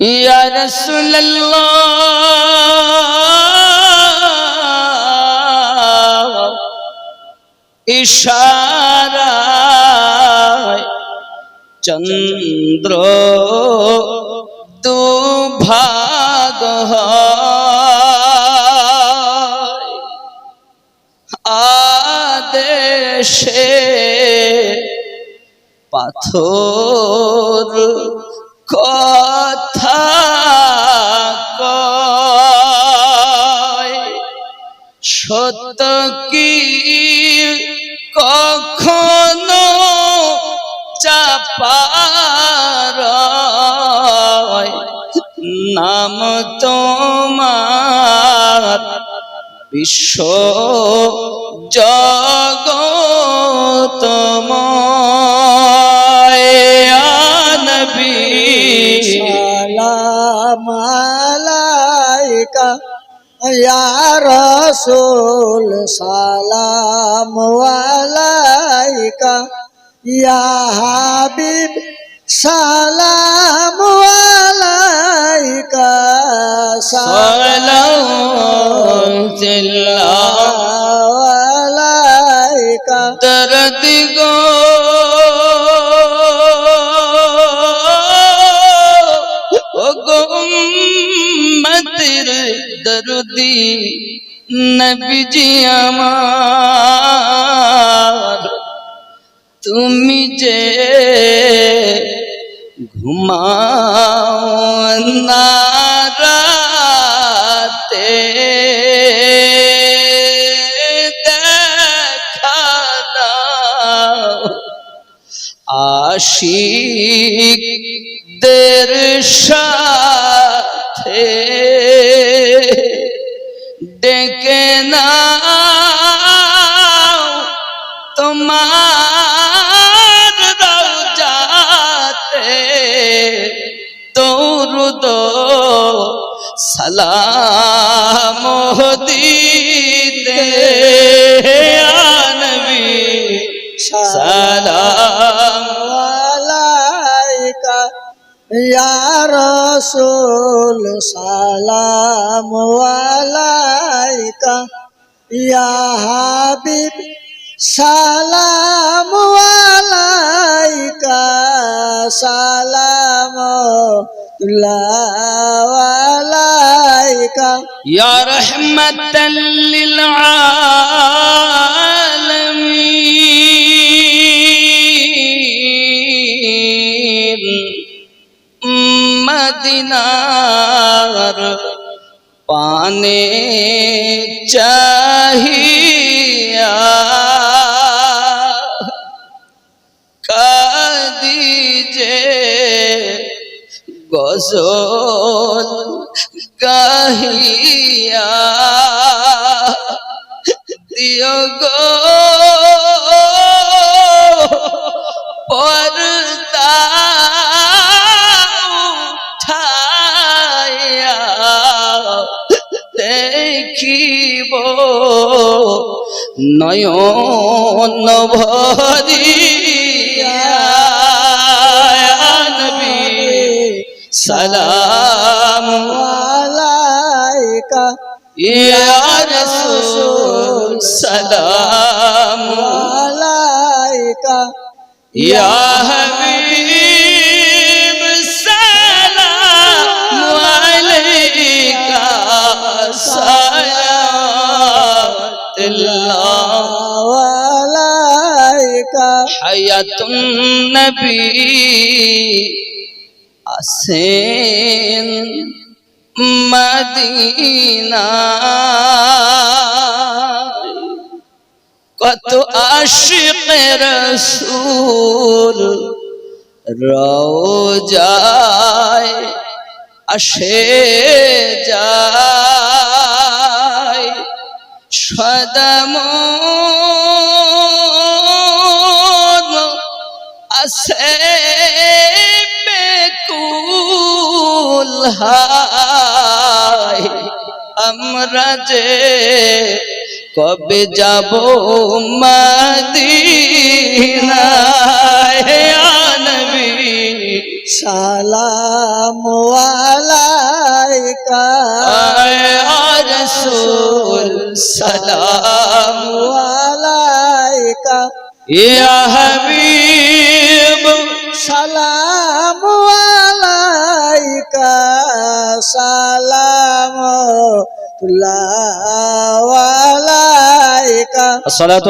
يا رسول الله ইশারায় চন্দ্র দুভাগ হয় আদেশে পাথর কথা সত্য কি? কখনো চাপার নাম তোমার বিশ্ব জগতময় সালাম আলাইকা ইয়া রাসূল সালাম আলাইকা। ইয়া হাবিব সালাম আলাইকা। সালাম আলাইকা। দর্দ গো। ও গো উম্মতের দরদি নবীজি আমার। তুমি যে ঘুমাও না দাও। আশিকদের সাথে ডেকে না তোমার রওজাতে দৌরুদ সালাম দিতে। আনবি সালাম আলাইকা ইয়া রাসূল সালাম আলাইকা ইয়া হাবিব সালাম আলাইকা সালাম আলাইকা। ইয়া রাহমাতাল লিল আলামিন। পানে চাহিয়া কাদি যে গজল গাহিয়া দিয় গো দেখিব নয়ন ভরিয়া নবী সালাম আলাইকা। ইয়া রাসূল সালাম আলাইকা। ইয়া হায়াতুন নবী আসেন মদিনা। কত আশিক রসুল রোজায় আসে যায় সদম আসে বেকুল হায় আমরা যে কবে যাব মদিনায়? হে আনবী সালাম আলাইকা। রসুল সালাম আলাইকা। ইয়া হাবিব সালাম আলাইকা সালাম তুল্লাহ